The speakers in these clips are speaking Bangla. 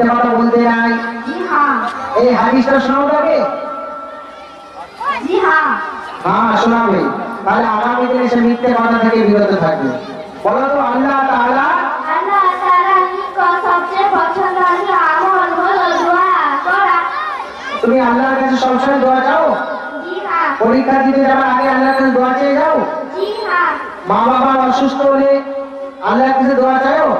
মিথ্যা কথা বলতে নাই। এই হাদিসটা শোনাবে হ্যাঁ, তুমি আল্লাহর কাছে সবসময় দোয়া চাও? পরীক্ষা দিতে যাওয়ার আগে আল্লাহর কাছে দোয়া চেয়ে যাও? মা বাবা অসুস্থ হলে আল্লাহর কাছে দোয়া চাইও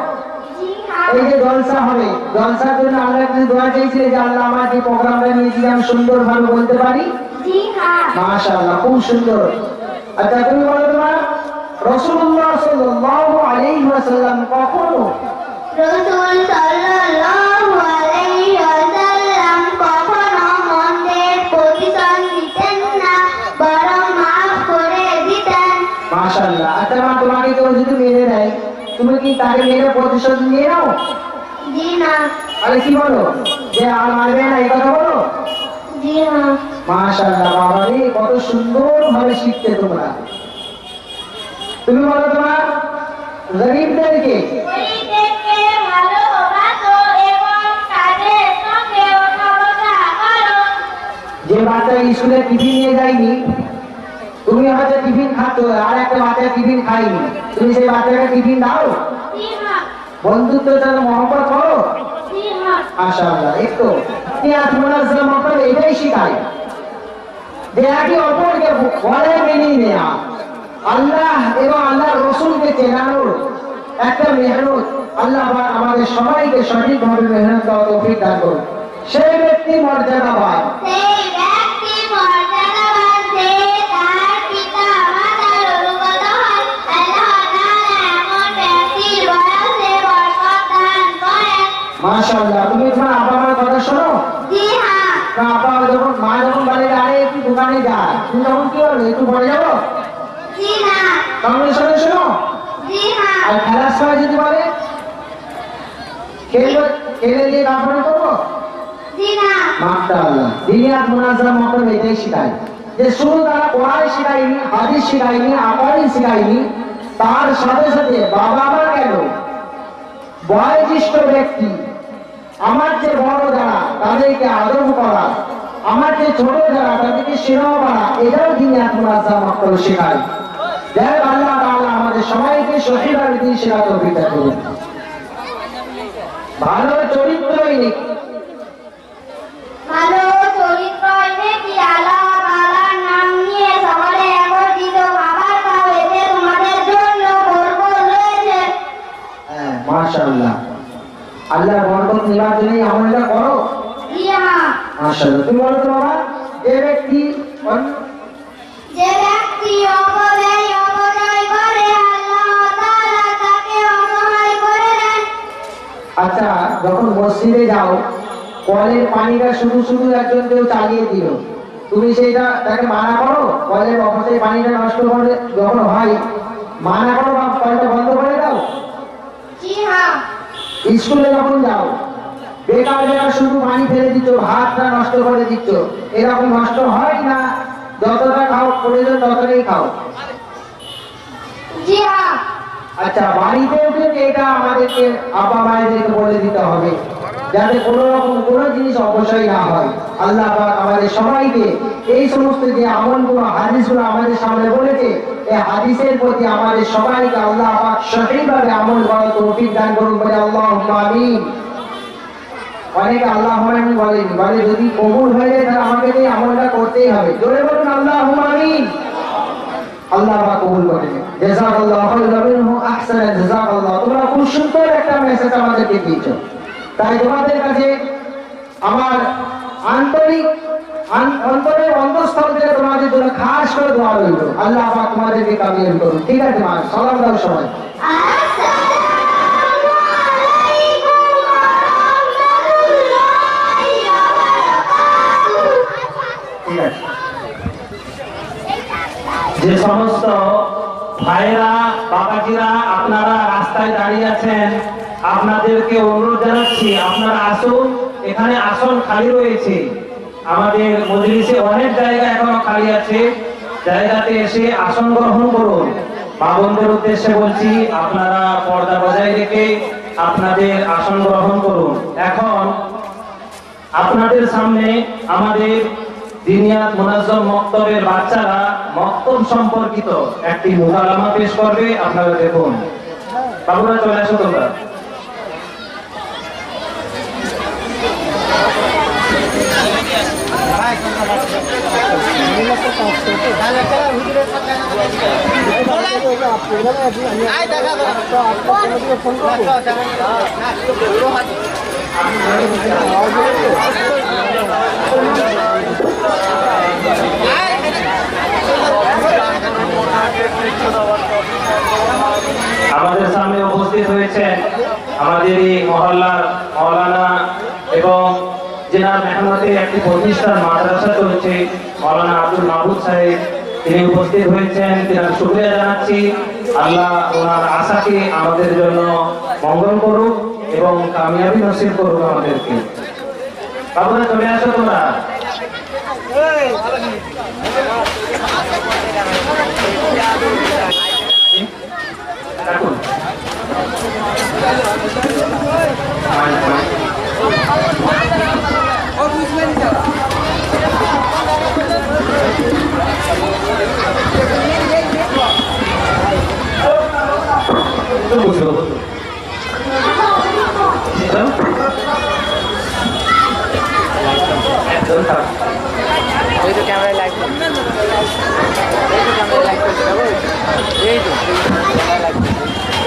এই যে জলসা হবে জলসার জন্য আল্লাহর কাছে দোয়া চেয়েছিলে যে আল্লাহ আমার যে প্রোগ্রামটা নিয়েছি আমি সুন্দরভাবে বলতে পারি? জি হ্যাঁ। মাশাআল্লাহ খুব সুন্দর। আচ্ছা তুমি বলো তোমার? রাসূলুল্লাহ সাল্লাল্লাহু আলাইহি ওয়াসাল্লাম কখনো রসুল সাল্লাল্লাহু আলাইহি ওয়াসাল্লাম কখনো মন্দের প্রতিশোধ নিতেন না বরং মাফ করে দিতেন। মাশাআল্লাহ আচ্ছা মা তোমাকে কেউ যদি মেরে দেয় তুমি কি তাকে মেরে প্রতিশোধ নিয়ে নাও? জি না তাহলে কি বলো? যে আর মারবে না এই কথা বলো? জি না মাশাআল্লাহ বাবা রে কত সুন্দর ভাবে শিখতে তোমরা। তুমি বলো তোমার গরিবদেরকে। যে বাচ্চা স্কুলে টিফিন নিয়ে যায়নি তুমি হয়তো টিফিন খাচ্ছ আর একটা বাচ্চা টিফিন খাইনি তুমি সেই বাচ্চাকে টিফিন দাও। বন্ধুত্বের সাথে মহব্বত করো মাশাআল্লাহ এই তো। মুনাজ্জাম আপনার এটাই শিখায়। যে একে অপরকে মেনে নেয়া। আল্লাহ এবং আল্লাহ রসুলকে চেনানোর একটা মেহনত। আল্লাহ আমাদের সবাইকে সঠিকভাবে মেহনত দেওয়া তৌফিক দান করুন। সেই ব্যক্তি মর্যাদাবান সেই ব্যক্তি মর্যাদাবান মাশাআল্লাহ তুমি তোমার আব্বা মার কথা শোনো? জি হ্যাঁ। আব্বা যখন মা যখন বাড়ি আরে একটু দোকানে যায় তুমি তখন কি হবে একটু পরে যাব? জি না সঙ্গে সঙ্গে শোনো। জি হ্যাঁ। আর খেলার সময় যদি বলে খেলব খেলে দিয়ে কাপড় করব? জি না মাশাআল্লাহ। দিনিয়াত মুনাজারা মতন এটাই শেখায়। যে শুধু তারা কোরআন শেখায়নি হাদিস শেখায়নি আকারি শেখায়নি তার সাথে সাথে বাবা মা কেন? বয়োজ্যেষ্ঠ ব্যক্তি আমার যে বড় যারা তাদেরকে আদর করা। আমার যে ছোট যারা তাদেরকে স্নেহ করা। এটাও দিনিয়াত মুনাজারা মতন শেখায় যাই আল্লাহ তাআলা আমাদের সবাইকে সঠিকভাবে তৌফিক করুন। ভালো চরিত্রই নেই ভালো চরিত্র কি আল্লাহ তাআলার নাম নিয়ে সকলে একত্রিত বাবার পাও তোমাদের জন্য বরকত রয়েছে। হ্যাঁ মাশাআল্লাহ। আল্লাহর বরকত নেওয়ার জন্যই আমলটা করো। মাশাআল্লাহ। তুমি বলো তো বাবা যে ব্যক্তি যে ব্যক্তি অপব্যয় অপচয় করে আল্লাহ তাআলা তাকে অসহায় করে দেন। আচ্ছা যখন মসজিদে যাও কলের পানিটা শুধু শুধু একজন কেউ চালিয়ে দিল। তুমি সেইটা তাকে মানা করো? কলের পানিটা নষ্ট করে যখন হয় মানা করো বা কলটা বন্ধ করে দাও? জি হ্যাঁ। স্কুলে যখন যাও বেকার বেকার শুধু পানি ফেলে দিত ভাতটা নষ্ট করে দিত। এরকম নষ্ট হয় না? যতটা খাও প্রয়োজন ততটাই খাও। হ্যাঁ। আচ্ছা বাড়িতে এটা আমাদেরকে আপা মায়েদেরকে বলে দিতে হবে। যাতে কোনো রকম কোনো জিনিস অবশ্যই না হয়। আল্লাহ আমাদের সবাইকে এই সমস্ত যে আমলগুলো, হাদিসগুলো আমাদের সামনে বলেছে, এই হাদিসের প্রতি আমাদের সবাইকে আল্লাহ সঠিকভাবে আমল করার তৌফিক দান করুন বলে আল্লাহ অনেকে আল্লাহ আমিন বলেনি, বলে যদি কবুল হয়ে যায় তাহলে আমাকে এই আমলটা করতেই হবে। জোরে বলুন, আল্লাহ আমিন। আল্লাহ পাক কবুল করে নিন। জাযাকাল্লাহু খাইরান মিনহু, আহসানা জাযাকাল্লাহ। তোমরা খুব সুন্দর একটা মেসেজ আমাদেরকে দিয়েছ। তাই তোমাদের কাছে আমার আন্তরিক আন- অন্তরের অন্তঃস্থল থেকে তোমাদের জন্য খাস করে দোয়া রইল। আল্লাহ পাক তোমাদেরকে কামিয়াবি করুন। ঠিক আছে, মা, সালাম দাও সবাই। যে সমস্ত ভাইরা বাবাজিরা, আপনারা রাস্তায় দাঁড়িয়ে আছেন আপনাদেরকে অনুরোধ জানাচ্ছি, আপনারা আসুন, এখানে আসন খালি রয়েছে। আমাদের মজলিসে অনেক জায়গা এখনও খালি আছে। জায়গাতে এসে আসন গ্রহণ করুন। মা উদ্দেশ্যে বলছি, আপনারা পর্দা বজায় রেখে আপনাদের আসন গ্রহণ করুন। এখন আপনাদের সামনে আমাদের দিনিয়াত মুনাজ্জম মক্তবের বাচ্চারা মক্তব সম্পর্কিত একটি মুকালামা পেশ করবে। আপনারা দেখুন। বাবুরা, চলে আসো তোমরা। আমাদের সামনে উপস্থিত হয়েছে আমাদের এই মহল্লার মৌলানা এবং জেনার মেহনতে একটি প্রতিষ্ঠান মাদ্রাসা চলছে। মৌলানা আব্দুল মাহবুব সাহেব, তিনি উপস্থিত হয়েছেন। তিনার শুক্রিয়া জানাচ্ছি। আল্লাহ ওনার আশাকে আমাদের জন্য মঙ্গল করুক এবং কামিয়াবি নসিব করুক আমাদেরকে। বাবুরা, চলে আসো তোমরা। রাখুন বুঝলো একদম খারাপ এই তো ক্যামেরায় লাইভ করছে এই তো ক্যামেরায় লাইভ করছে যাব এই তো ক্যামেরায় লাইভ করছে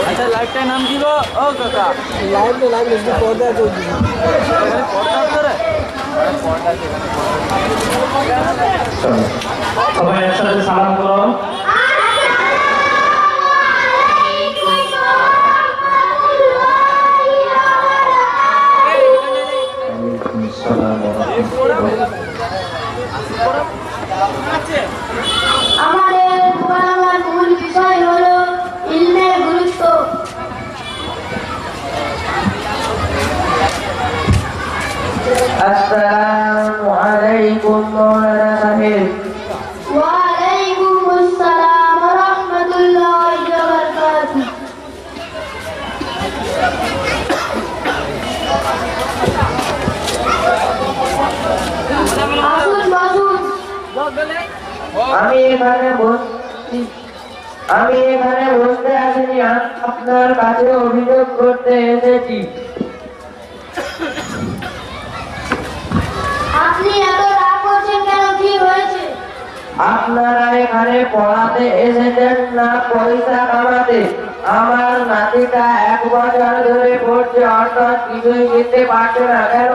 আচ্ছা লাইভটার নাম কি গো? ও কাকা লাইভ লিখতে পর্দা পর্দা করে সবাই একসাথে সালাম করো। আসসালামু আলাইকুম ওয়া রাহমাতুল্লাহি আমি এখানে বসছি। আমি এখানে বসতে আসিনি আপনার কাছে অভিযোগ করতে এসেছি। আপনি এত রাগ করছেন কেন? কি হয়েছে? আপনারা এখানে পড়াতে এসেছেন না? পয়সা কামাতে। আমার নাতিটা এক বছর ধরে পড়ছে অর্থাৎ কিছুই শিখতে পারছে না কেন?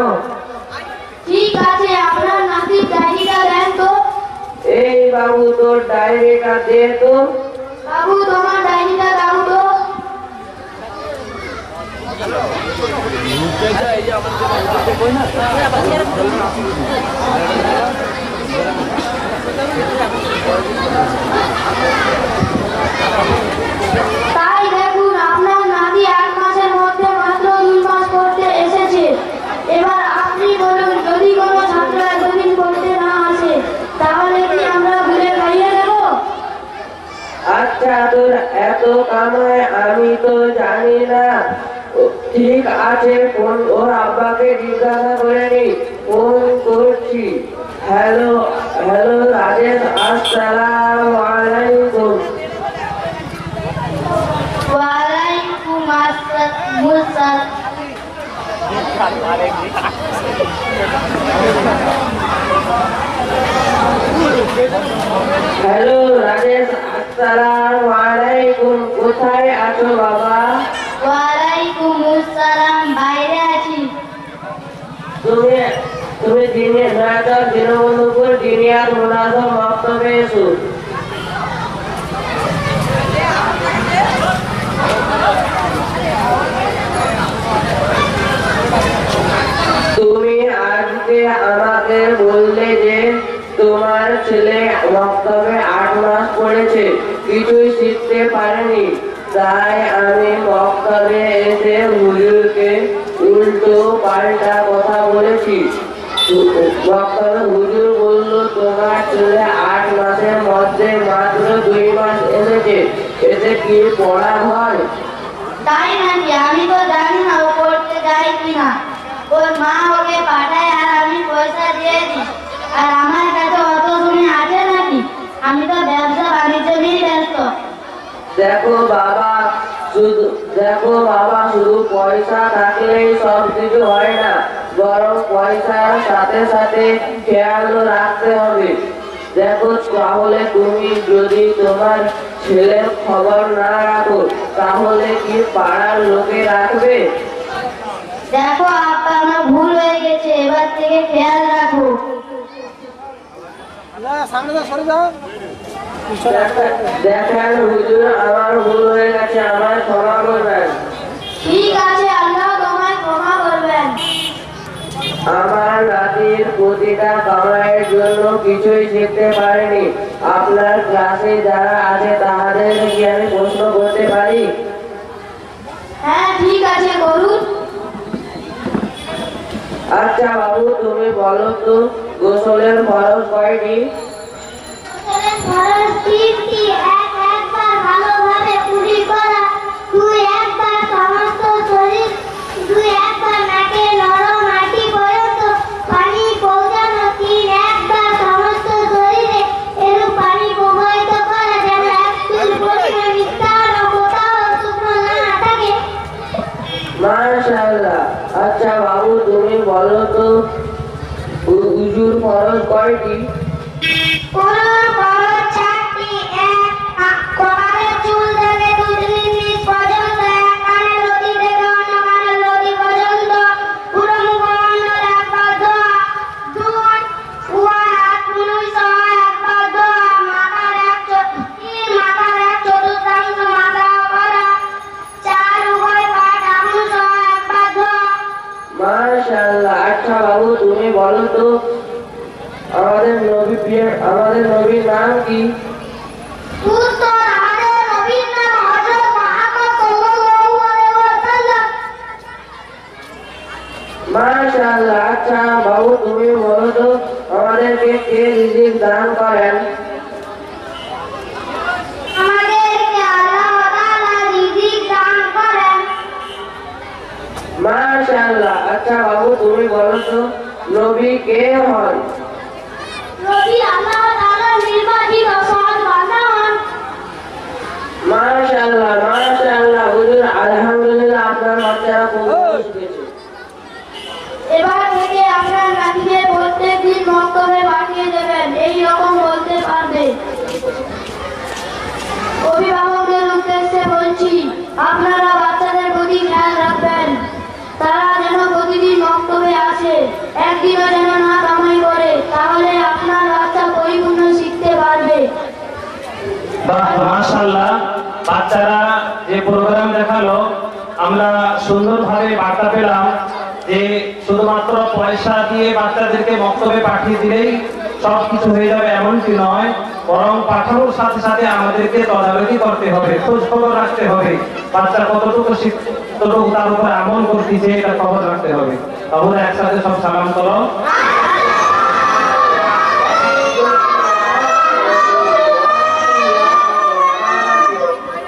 ঠিক আছে আপনার নাতির ডায়েরিটা দেন তো। এই বাবু তোর ডায়েরিটা দে তো। বাবু তোমার ডায়েরিটা দাও তো। তাই দেখুন, আপনার নাতি এক মাসের মধ্যে মাত্র দুই মাস পড়তে এসেছে। এবার আপনি বলুন, যদি কোনো ছাত্র এতদিন পড়তে না আসে, তাহলে কি আমরা ঘুরে খাইয়ে দেবো? আচ্ছা তোর এত কামায় আমি তো জানি না ঠিক আছে ফোন ওর আব্বাকে জিজ্ঞাসা করে নি ফোন করছি। হ্যালো হ্যালো রাজেশ আসসালামু আলাইকুম। ওয়ালাইকুম আসসালাম হ্যালো রাজেশ আসসালামু আলাইকুম। কোথায় আছো বাবা? তুমি দিনে দীনবন্ধুপুর দিনিয়ার তুমি আজকে আমাকে বললে যে তোমার ছেলে মক্তবে আট মাস পড়েছে, কিছুই শিখতে পারেনি। তাই আমি মক্তবে এসে হুজুরকে উল্টো পাল্টা কথা বলেছি। হুজুর বলল তোমার ছেলে আট মাসের মধ্যে মাত্র দুই মাস এসেছে এতে কি পড়া হয়? তাই নাকি? আমি তো জানি না ও পড়তে যায় কিনা। ওর মা ওকে পাঠায় আর আমি পয়সা দিয়ে দিই। আর আমার কাছে অত শুনে আছে নাকি? আমি তো ব্যবসা বাণিজ্য নিয়ে ব্যস্ত। দেখো বাবা শুধু দেখো বাবা, শুধু পয়সা থাকলেই সব কিছু হয় না, বরং পয়সার সাথে সাথে খেয়ালও রাখতে হবে। দেখো তাহলে তুমি যদি তোমার ছেলের খবর না রাখো, তাহলে কি পাড়ার লোকে রাখবে? দেখো আপা আমার ভুল হয়ে গেছে, এবার থেকে খেয়াল রাখো। দেখেন- দেখেন হুজুর আমার ভুল হয়ে গেছে আমার ক্ষমা করবেন। ঠিক আছে আল্লাহ তোমায় ক্ষমা করবেন। আমার নাতির প্রতিটা কামাইয়ের জন্য কিছুই শিখতে পারেনি। আপনার ক্লাসে যারা আছে তাদের কি আমি প্রশ্ন করতে পারি? হ্যাঁ ঠিক আছে করুন। আচ্ছা বাবু তুমি বলো তো গোসলের ফরজ কয়টি? গোসলের খরচ তিনটি। উজুর বাহ বাচ্চারা যে প্রোগ্রাম দেখাল, আমরা সুন্দরভাবে বার্তা পেলাম যে শুধুমাত্র পয়সা দিয়ে বাচ্চাদেরকে বক্তব্যে পাঠিয়ে দিলেই সব কিছু হয়ে যাবে এমনটি নয়, বরং পাঠানোর সাথে সাথে আমাদেরকে তদারকি করতে হবে খোঁজ খবর রাখতে হবে বাচ্চা কতটুকু কতটুকু তার উপর আমল করতেছে এটা খবর রাখতে হবে। তাহলে একসাথে সব সালাম করো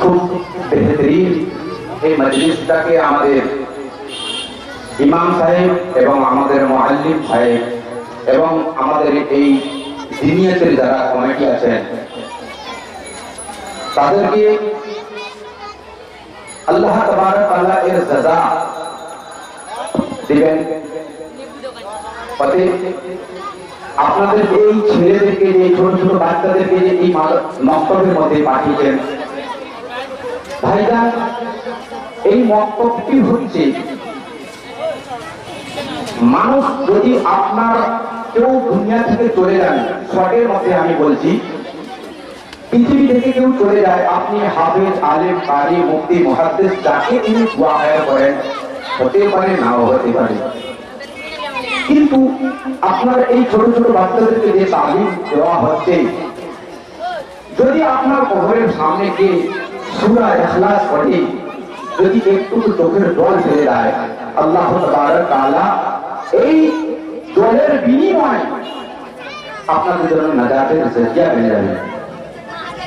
খুব বেহতরিন এই মজলিসটাকে আমাদের ইমাম সাহেব এবং আমাদের মোয়াল্লিম সাহেব এবং আমাদের এই দিনিয়তের যারা কমিটি আছেন, তাদেরকে আল্লাহ আল্লাহ এর সাজা দিবেন। আপনাদের এই ছেলেদেরকে যে ছোট ছোট বাচ্চাদেরকে যে এই মক্তবের মধ্যে পাঠিয়েছেন। ভাইজান, এই মক্তবটি হচ্ছে, মানুষ যদি আপনার কেউ দুনিয়া থেকে চলে যান শর্টের মধ্যে আমি বলছি, পৃথিবী থেকে কেউ চলে যায়, আপনি হাফেজ, আলেম, কারি মুক্তি মহাদ্দেশ যাকে তিনি দোয়া করেন, হতে পারে, নাও হতে পারে। কিন্তু আপনার এই ছোট ছোট বাচ্চাদেরকে যে তালিম দেওয়া হচ্ছে, যদি আপনার কবরের সামনে গিয়ে সুরা এখলাস পড়ে, যদি একটু চোখের জল ফেলে দেয়, আল্লাহ তাআলা এই জলের বিনিময় আপনাদের জন্য নাজাতের জরিয়া হয়ে যাবে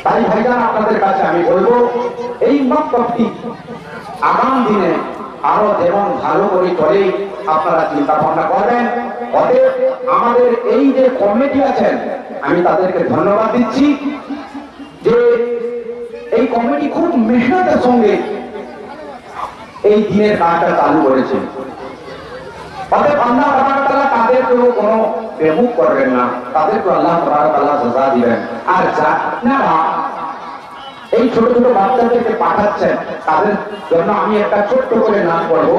তাই ভাইজান, আপনাদের কাছে আমি বলব, এই মক্তবটি আগাম দিনে আরও যেমন ভালো করে চলে, আপনারা চিন্তা ভাবনা করবেন। অতএব আমাদের এই যে কমিটি আছেন, আমি তাদেরকে ধন্যবাদ দিচ্ছি যে এই কমিটি খুব মেহনতের সঙ্গে এই দিনের কাজটা চালু করেছে। আল্লাহ কোনো না। এই ছোট ছোট পাঠাচ্ছেন, তাদের আমি একটা ছোট্ট করে পড়ব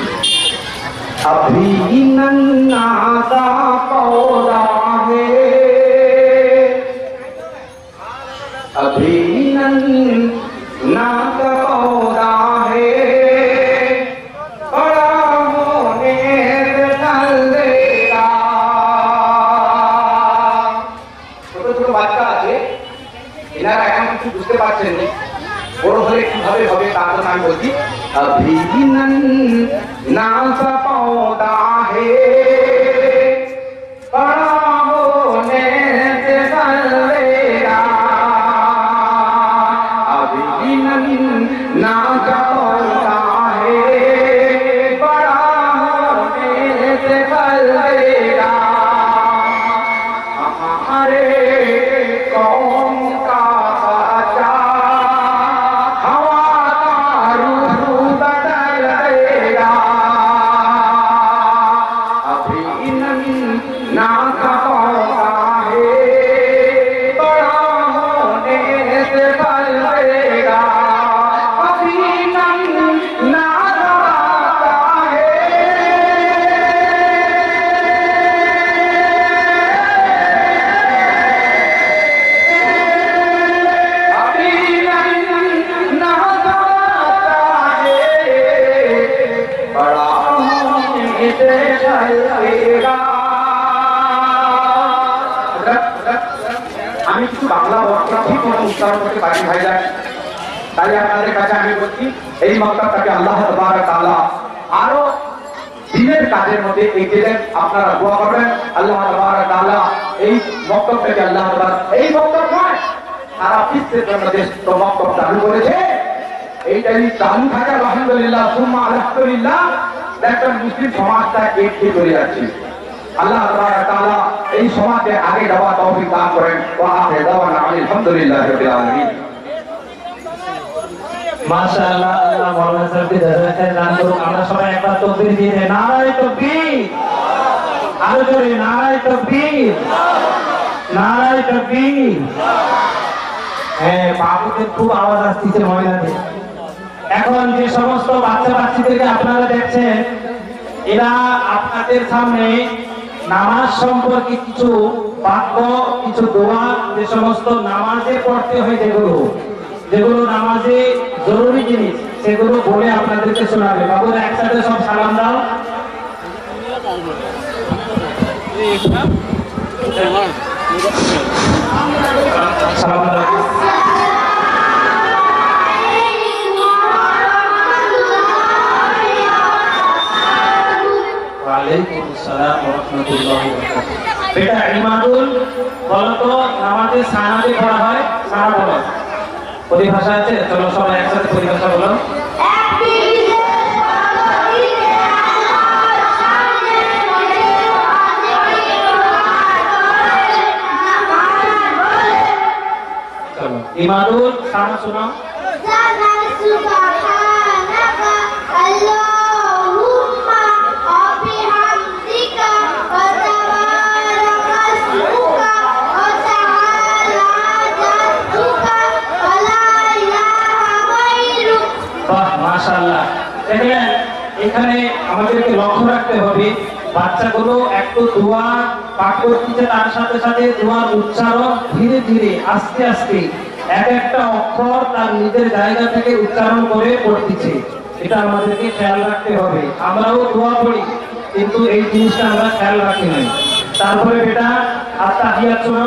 अभी नन्ना सा पौधा है अभी नन्ना सा पौधा है बड़ा होने से चलेगा ছোট ছোট বাচ্চা আছে এনারা এখন কিছু বুঝতে পারছেন না বড় হলে কিভাবে হবে তার জন্য আমি বলছি অভিনন 那咋报答 উচ্চারণ করতে পারি ভাই যায় তাই আপনাদের কাছে আমি বলছি, এই আল্লাহ তাআলা আরও দিনের কাজের মধ্যে এগিয়ে আপনারা দোয়া করবেন, আল্লাহ তাআলা এই মক্তবটাকে আল্লাহ এই মক্তব নয়, সারা বিশ্বের জন্য মক্তব চালু করেছে। এইটাই চালু থাকে, আলহামদুলিল্লাহ, সুম্মা আলহামদুলিল্লাহ দেখবেন মুসলিম সমাজটা একটি করে যাচ্ছে। আল্লাহ এই সমাজে আগে যাওয়া তৌফিক দান করেন। আলহামদুলিল্লাহি হ্যাঁ এখন যে সমস্ত বাচ্চা বাচ্চাদেরকে আপনারা দেখছেন, এরা আপনাদের সামনে নামাজ সম্পর্কে কিছু বাক্য, কিছু দোয়া, যে সমস্ত নামাজে পড়তে হয় যেগুলো যেগুলো নামাজে জরুরি জিনিস, সেগুলো বলে আপনাদেরকে শোনাবে। বাবুরা একসাথে সব সালাম দাও। সালাম দাও বেটা ইমাদুল বলো তো নামাজে সানাতে পড়া হয় বলো পরিভাষা আছে? চলো সবাই একসাথে পরিভাষা বলো। ইমাদুল সানা শোনাও। দেখলেন এখানে আমাদেরকে লক্ষ্য রাখতে হবে, বাচ্চাগুলো একটু দোয়া পাঠ করতেছে, তার সাথে সাথে দোয়ার উচ্চারণ ধীরে ধীরে, আস্তে আস্তে, এক একটা অক্ষর তার নিজের জায়গা থেকে উচ্চারণ করে পড়তেছে। এটা আমাদেরকে খেয়াল রাখতে হবে। আমরাও দোয়া পড়ি, কিন্তু এই জিনিসটা আমরা খেয়াল রাখি নাই। তারপরে বেটা আত্মাহিয়া চলো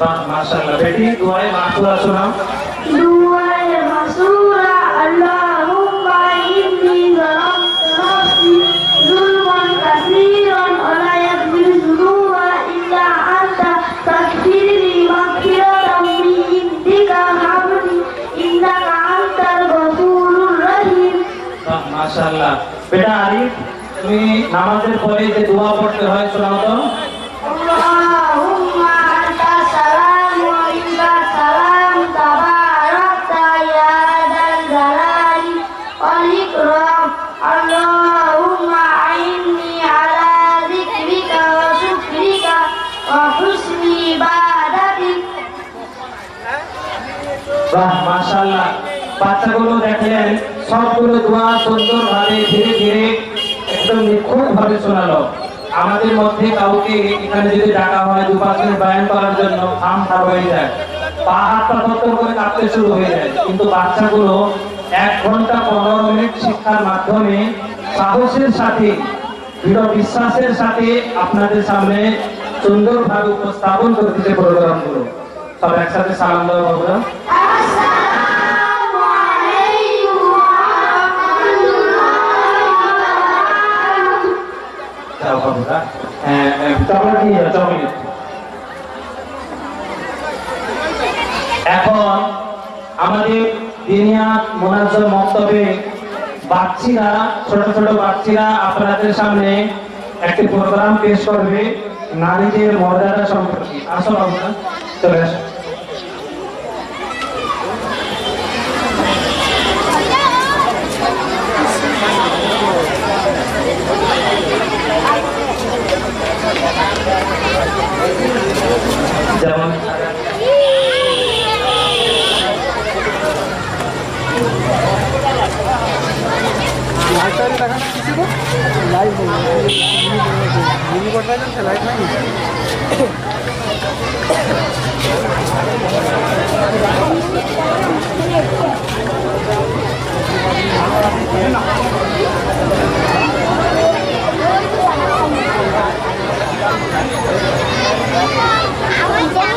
বাহ বেটি দোয়ায়ে মাসুরা শোনাও দোয়ায়ে মাসুরা আল্লাহুম্মা ইন্নী যালামতু নাফসি যুলমান কাসীরান ওয়া লা ইয়াগফিরু যুনুবা ইল্লা আনতা। ফাগফিরলি মাগফিরাতাম মিন ইনদিকা হাবলি বেটা আরিফ তুমি নামাজের পরে যে দোয়া পড়তে হয় শোনাও তো। সবগুলো দোয়া সুন্দরভাবে ধীরে ধীরে একদম নিখুঁত ভাবে শোনালো। আমাদের মধ্যে কাউকে এখানে যদি ডাকা হয়, দু পাঁচ মিনিট বায়ান করার জন্য আম খারাপ হয়ে যায়, পা হাত পা করে কাঁপতে শুরু হয়ে যায়। কিন্তু বাচ্চাগুলো এক ঘণ্টা পনেরো মিনিট শিক্ষার মাধ্যমে সাহসের সাথে, দৃঢ় বিশ্বাসের সাথে আপনাদের সামনে সুন্দরভাবে উপস্থাপন করতেছে প্রোগ্রামগুলো। সব একসাথে সালাম দেওয়া এখন আমাদের দিনিয়া মোনাজার মন্তব্যে বাচ্চিরা, ছোট ছোট বাচ্চিরা আপনাদের সামনে একটি প্রোগ্রাম পেশ করবে নারীদের মর্যাদা সম্পর্কে। আসল আমরা চলে আসো। যেমন লাইটটা দেখানো কিছু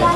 তো